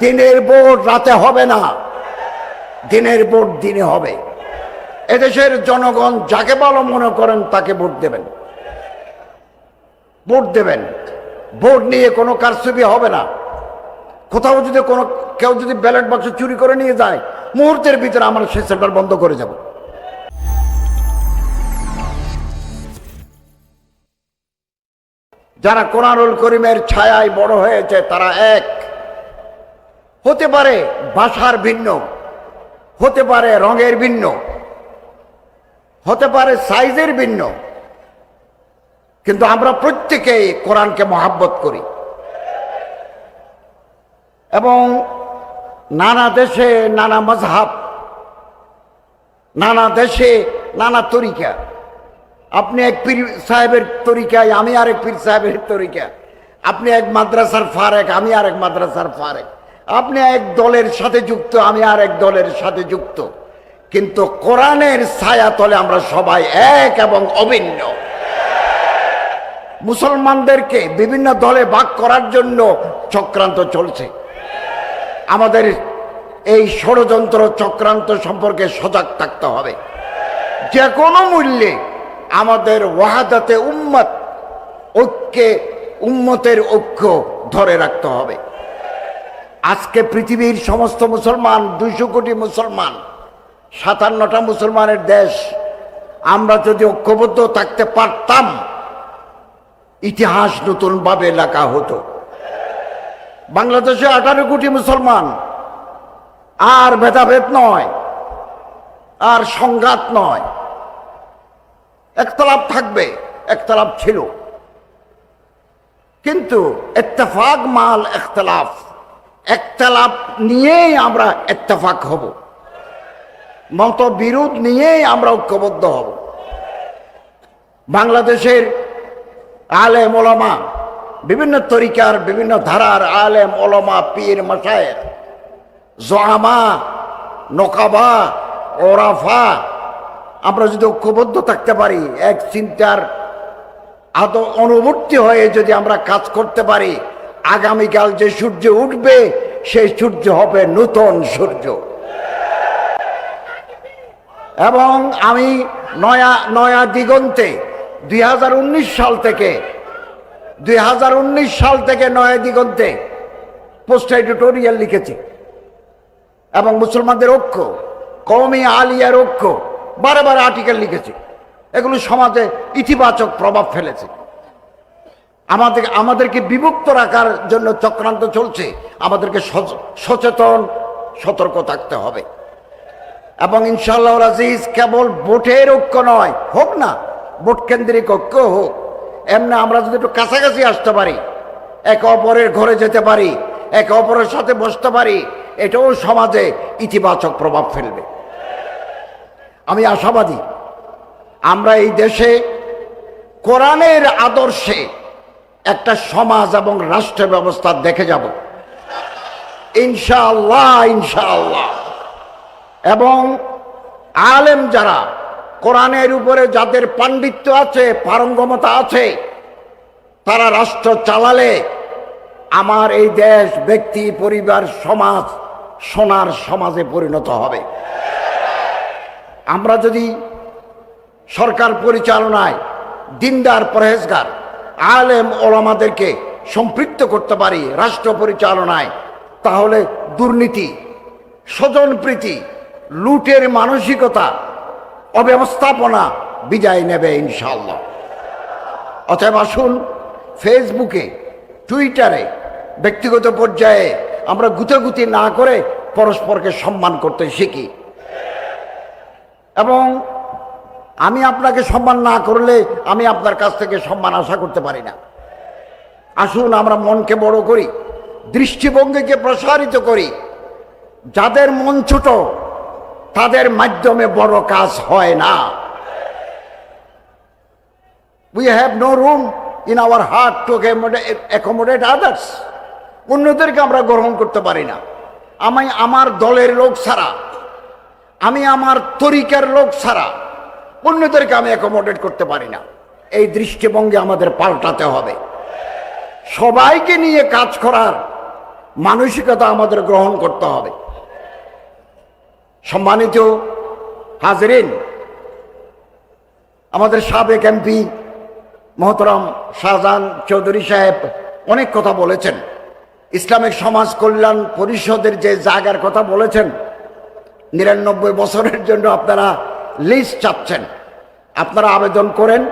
দিনের ভোট রাতে হবে না। দিনের ভোট দিনে হবে। এদেশের জনগণ যাকে ভালো মনে করেন তাকে ভোট দেবেন। ভোট দেবেন। ভোট নিয়ে কোনো কারচুপি হবে না। কোথাও যদি কোনো, কেউ যদি ব্যালট বাক্স চুরি করে নিয়ে যায়, মুহূর্তের ভিতরে আমরা সেই সেন্টার বন্ধ করে যাব। যারা কোরআনুল করিমের ছায়ায় বড় হয়েছে, তারা এক। হতে পারে ভাষার ভিন্ন, হতে পারে রঙের ভিন্ন, হতে পারে সাইজের ভিন্ন, কিন্তু আমরা প্রত্যেকেই কোরআনকে মহাব্বত করি। এবং নানা দেশে নানা মজহাব, নানা দেশে নানা তরিকা। আপনি এক পীর সাহেবের তরিকায়, আমি আরেক পীর সাহেবের তরিকা আপনি এক মাদ্রাসার ফারেক, আমি আরেক মাদ্রাসার ফারেক। আপনি এক দলের সাথে যুক্ত, আমি আর এক দলের সাথে যুক্ত। কিন্তু কোরআনের ছায়া তলে আমরা সবাই এক এবং অভিন্ন। মুসলমানদেরকে বিভিন্ন দলে ভাগ করার জন্য চক্রান্ত চলছে। আমাদের এই ষড়যন্ত্র চক্রান্ত সম্পর্কে সজাগ থাকতে হবে। যে কোনো মূল্যে আমাদের ওয়াহাদাতে উম্মত, ঐক্যে উম্মতের ঐক্য ধরে রাখতে হবে। আজকে পৃথিবীর সমস্ত মুসলমান, দুইশো কোটি মুসলমান, সাতান্নটা মুসলমানের দেশ, আমরা যদি ঐক্যবদ্ধ থাকতে পারতাম, ইতিহাস নতুনভাবে লেখা হতো। বাংলাদেশে আঠারো কোটি মুসলমান, আর ভেদাভেদ নয়, আর সংঘাত নয়। একতলাপ থাকবে, একতলাপ ছিল। কিন্তু এত্তেফাক, মাল একতলাফ একতলাপ নিয়েই আমরা এত্তেফাক হব। মতবিরোধ নিয়েই আমরা ঐক্যবদ্ধ হব। বাংলাদেশের আলেম ওলামা, বিভিন্ন তরিকার, বিভিন্ন ধারার আলেম ওলমা, পীর মশায়ের জোয়ামা, নকাবা, ওরাফা, আমরা যদি ঐক্যবদ্ধ থাকতে পারি, এক চিন্তার আদ অনুবর্তী হয়ে যদি আমরা কাজ করতে পারি আগামীকাল যে সূর্য উঠবে, সেই সূর্য হবে নূতন সূর্য। এবং আমি নয়া নয়া দিগন্তে, দুই হাজার উনিশ সাল থেকে, দুই হাজার উনিশ সাল থেকে নয়া দিগন্তে পোস্ট এডিটোরিয়াল লিখেছি। এবং মুসলমানদের ঐক্য কমই আলিয়ার ঐক্য, বারে বারে আর্টিকেল লিখেছি। এগুলো সমাজে ইতিবাচক প্রভাব ফেলেছে। আমাদের আমাদেরকে বিভক্ত রাখার জন্য চক্রান্ত চলছে। আমাদেরকে সচ- সচেতন, সতর্ক থাকতে হবে। এবং ইনশাআল্লাহ আজিজ কেবল ভোটের ঐক্য নয়, হোক না, ভোট কেন্দ্রিক ঐক্য হোক। এমনি আমরা যদি একটু কাছাকাছি আসতে পারি, একে অপরের ঘরে যেতে পারি, একে অপরের সাথে বসতে পারি, এটাও সমাজে ইতিবাচক প্রভাব ফেলবে। আমি আশাবাদী, আমরা এই দেশে কোরআনের আদর্শে একটা সমাজ এবং রাষ্ট্র ব্যবস্থা দেখে যাব। ইনশাআল্লাহ ইনশাআল্লাহ। এবং আলেম যারা, কোরআনের উপরে যাদের পাণ্ডিত্য আছে, পারঙ্গমতা আছে, তারা রাষ্ট্র চালালে আমার এই দেশ, ব্যক্তি, পরিবার, সমাজ, সোনার সমাজে পরিণত হবে। আমরা যদি সরকার পরিচালনায় দিনদার পরহেজগার আলেম ওলামাদেরকে সম্পৃক্ত করতে পারি রাষ্ট্র পরিচালনায়, তাহলে দুর্নীতি, স্বজনপ্রীতি, লুটের মানসিকতা, অব্যবস্থাপনা বিদায় নেবে ইনশাল্লাহ অতএব আসুন, ফেসবুকে, টুইটারে, ব্যক্তিগত পর্যায়ে আমরা গুতাগুতি না করে পরস্পরকে সম্মান করতে শিখি। এবং আমি আপনাকে সম্মান না করলে আমি আপনার কাছ থেকে সম্মান আশা করতে পারি না। আসুন আমরা মনকে বড় করি, দৃষ্টিভঙ্গিকে প্রসারিত করি। যাদের মন ছোট, তাদের মাধ্যমে বড় কাজ হয় না। We have no room in our heart to accommodate others অন্যদেরকে আমরা গ্রহণ করতে পারি না। আমি আমার দলের লোক ছাড়া, আমি আমার তরিকার লোক ছাড়া অন্যদেরকে আমি অ্যাকোমোডেট করতে পারি না। এই দৃষ্টিভঙ্গি আমাদের পাল্টাতে হবে। সবাইকে নিয়ে কাজ করার মানসিকতা আমাদের গ্রহণ করতে হবে। সম্মানিত হাজরিন, আমাদের সাবেক এমপি মহতরম শাহজাহান চৌধুরী সাহেব অনেক কথা বলেছেন। ইসলামিক সমাজ কল্যাণ পরিষদের যে জায়গার কথা বলেছেন, নিরানব্বই বছরের জন্য আপনারা লিস্ট চাচ্ছেন। আপনারা আবেদন করেন।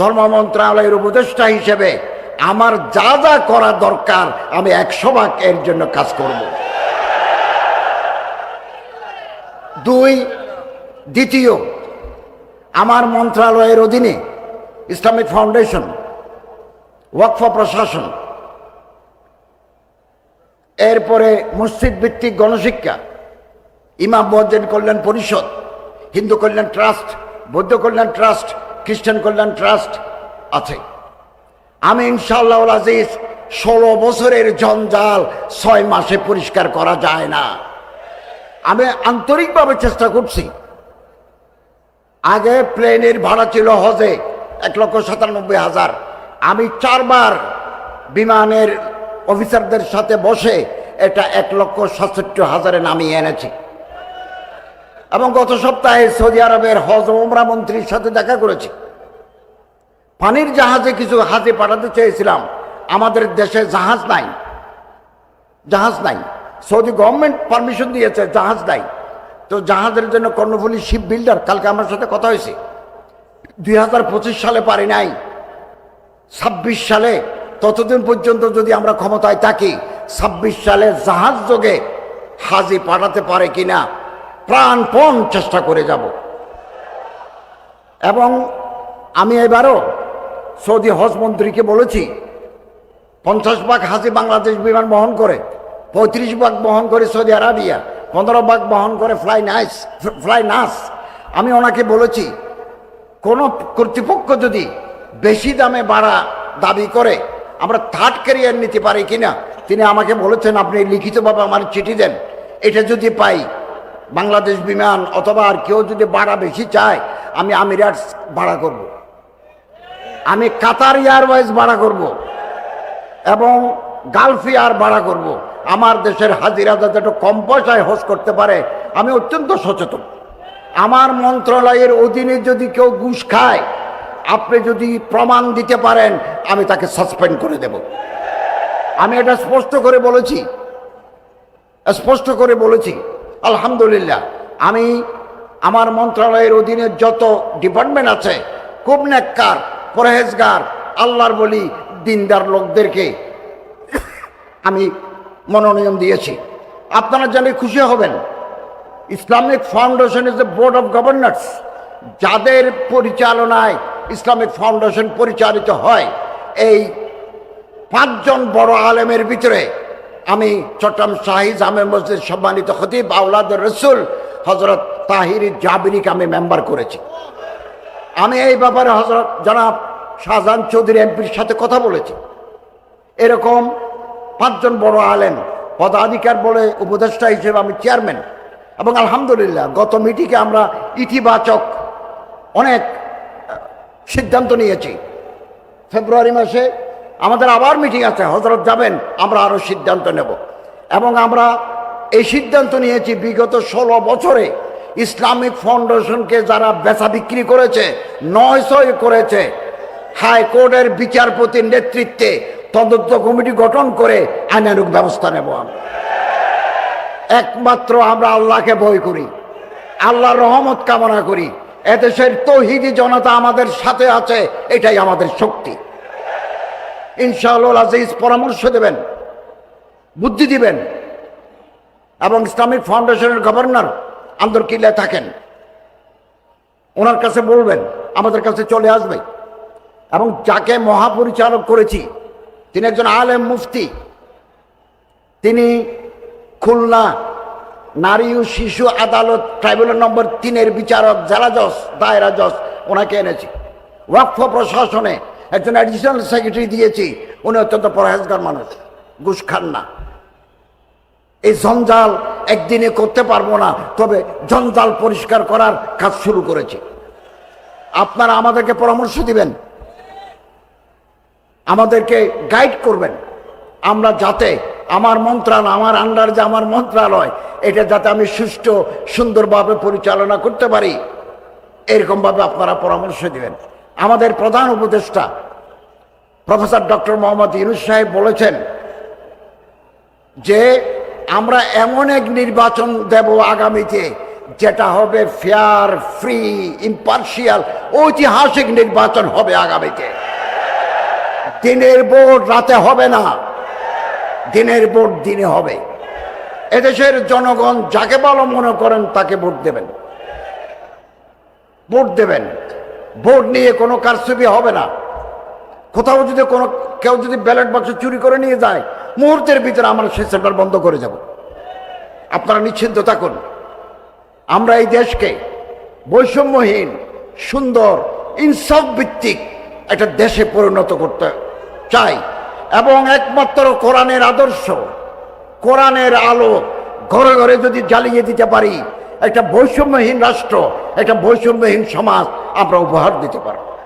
ধর্ম মন্ত্রণালয়ের উপদেষ্টা হিসেবে আমার যা যা করা দরকার আমি একশো ভাগ এর জন্য কাজ করব। দুই, দ্বিতীয়, আমার মন্ত্রণালয়ের অধীনে ইসলামিক ফাউন্ডেশন ওয়াকফ প্রশাসন, এরপরে মসজিদ ভিত্তিক গণশিক্ষা, ইমাম মজ্জেন কল্যাণ পরিষদ হিন্দু কল্যাণ ট্রাস্ট, বৌদ্ধ কল্যাণ ট্রাস্ট, খ্রিস্টান কল্যাণ ট্রাস্ট আছে। আমি ইনশাআল্লাহ আজিজ, ষোলো বছরের জঞ্জাল ছয় মাসে পরিষ্কার করা যায় না। আমি আন্তরিকভাবে চেষ্টা করছি। আগে প্লেনের ভাড়া ছিল হজে এক লক্ষ সাতানব্বই হাজার। আমি চারবার বিমানের অফিসারদের সাথে বসে এটা এক লক্ষ সাতষট্টি হাজারে নামিয়ে এনেছি। এবং গত সপ্তাহে সৌদি আরবের হজ ওমরা মন্ত্রীর সাথে দেখা করেছি। পানির জাহাজে কিছু হাজে পাঠাতে চেয়েছিলাম। আমাদের দেশে জাহাজ নাই। জাহাজ নাই। সৌদি গভর্নমেন্ট পারমিশন দিয়েছে, জাহাজ নাই। তো জাহাজের জন্য কর্ণফুলী শিপ বিল্ডার, কালকে আমার সাথে কথা হয়েছে। দুই হাজার পঁচিশ সালে পারি নাই। ছাব্বিশ সালে, ততদিন পর্যন্ত যদি আমরা ক্ষমতায় থাকি, ছাব্বিশ সালে জাহাজ যোগে হাজি পাঠাতে পারে কিনা প্রাণপণ চেষ্টা করে যাব। এবং আমি এবারও সৌদি হজ মন্ত্রীকে বলেছি, পঞ্চাশ ভাগ হাজি বাংলাদেশ বিমান বহন করে, পঁয়ত্রিশ ভাগ বহন করে সৌদি আরাবিয়া, পনেরো ভাগ বহন করে ফ্লাই নাইস, ফ্লাই নাস। আমি ওনাকে বলেছি, কোনো কর্তৃপক্ষ যদি বেশি দামে ভাড়া দাবি করে, আমরা থার্ড ক্যারিয়ার নিতে পারি কিনা, তিনি আমাকে বলেছেন, আপনি লিখিতভাবে আমার চিঠি দেন। এটা যদি পাই বাংলাদেশ বিমান অথবা আর কেউ যদি ভাড়া বেশি চায়, আমি আমিরাটস ভাড়া করব। আমি কাতার এয়ারওয়েজ ভাড়া করব। এবং গালফ এয়ার ভাড়া করব। আমার দেশের হাজিরা যাতে একটু কম পয়সায় হোস করতে পারে, আমি অত্যন্ত সচেতন আমার মন্ত্রণালয়ের অধীনে যদি কেউ ঘুষ খায়, আপনি যদি প্রমাণ দিতে পারেন, আমি তাকে সাসপেন্ড করে দেব আমি এটা স্পষ্ট করে বলেছি স্পষ্ট করে বলেছি আলহামদুলিল্লাহ। আমি আমার মন্ত্রণালয়ের অধীনে যত ডিপার্টমেন্ট আছে, খুব নেককার, পরহেজগার, আল্লাহর বলি, দিনদার লোকদেরকে আমি মনোনয়ন দিয়েছি। আপনারা জানে খুশি হবেন, Islamic Foundation is the board of governors যাদের পরিচালনায় ইসলামিক ফাউন্ডেশন পরিচালিত হয়, এই পাঁচজন বড় আলেমের ভিতরে আমি চট্টগ্রাম শাহি জামে মসজিদ সম্মানিত খতিব আউলাদ রসুল হজরত তাহির জাবিরিকে আমি মেম্বার করেছি। আমি এই ব্যাপারে হজরত জনাব শাহজাহান চৌধুরী এমপির সাথে কথা বলেছি। এরকম পাঁচজন বড় আলেম, পদাধিকার বলে উপদেষ্টা হিসেবে আমি চেয়ারম্যান এবং আলহামদুলিল্লাহ গত মিটিংয়ে আমরা ইতিবাচক অনেক সিদ্ধান্ত নিয়েছি। ফেব্রুয়ারি মাসে আমাদের আবার মিটিং আছে হজরত যাবেন, আমরা আরও সিদ্ধান্ত নেব। এবং আমরা এই সিদ্ধান্ত নিয়েছি, বিগত ষোলো বছরে ইসলামিক ফাউন্ডেশনকে যারা বেচা বিক্রি করেছে নয় ছয় করেছে হাইকোর্টের বিচারপতির নেতৃত্বে তদন্ত কমিটি গঠন করে আইনানুক ব্যবস্থা নেব আমরা। একমাত্র আমরা আল্লাহকে ভয় করি, আল্লাহর রহমত কামনা করি, এদেশের তৌহিদি জনতা আমাদের সাথে আছে, এটাই আমাদের শক্তি। ইনশাআল্লাহ আজিজ পরামর্শ দেবেন, বুদ্ধি দিবেন এবং ইসলামিক ফাউন্ডেশনের গভর্নর আন্দরকিল্লায় থাকেন। ওনার কাছে বলবেন, আমাদের কাছে চলে আসবে। এবং যাকে মহাপরিচালক করেছি, তিনি একজন আলেম মুফতি, তিনি খুলনা নারী ও শিশু আদালত ট্রাইব্যুনাল নম্বর তিনের বিচারক জেলা জজ, দায়রা জজ, ওনাকে এনেছি। ওয়াকফ প্রশাসনে একজন অ্যাডিশনাল সেক্রেটারি দিয়েছি, উনি অত্যন্ত পরহেজগার মানুষ, ঘুষ খান না। এই জঞ্জাল একদিনে করতে পারব না, তবে জঞ্জাল পরিষ্কার করার কাজ শুরু করেছি। আপনারা আমাদেরকে পরামর্শ দিবেন, আমাদেরকে গাইড করবেন। আমরা যাতে আমার মন্ত্রণালয় আমার আন্ডার যে আমার মন্ত্রণালয় এটা যাতে আমি সুষ্ঠু, সুন্দরভাবে পরিচালনা করতে পারি, এরকমভাবে আপনারা পরামর্শ দিবেন। আমাদের প্রধান উপদেষ্টা, প্রফেসর ডক্টর মোহাম্মদ ইউনুস সাহেব বলেছেন যে, আমরা এমন এক নির্বাচন দেব আগামীতে যেটা হবে ফেয়ার ফ্রি ইম্পার্শিয়াল ঐতিহাসিক নির্বাচন হবে আগামীতে। দিনের ভোট রাতে হবে না, দিনের ভোট দিনে হবে। এদেশের জনগণ যাকে ভালো মনে করেন তাকে ভোট দেবেন। ভোট দেবেন। ভোট নিয়ে কোনো কারচুপি হবে না। কোথাও যদি কোনো, কেউ যদি ব্যালট বাক্স চুরি করে নিয়ে যায়, মুহূর্তের ভিতরে আমরা সেই সেন্টার বন্ধ করে যাব। আপনারা নিশ্চিন্ত থাকুন, আমরা এই দেশকে বৈষম্যহীন, সুন্দর ইনসাফ ভিত্তিক একটা দেশে পরিণত করতে চাই এবং একমাত্র কোরআনের আদর্শ, কোরআনের আলো ঘরে ঘরে যদি জ্বালিয়ে দিতে পারি, একটা বৈষম্যহীন রাষ্ট্র একটা বৈষম্যহীন সমাজ আমরা উপহার দিতে পারব।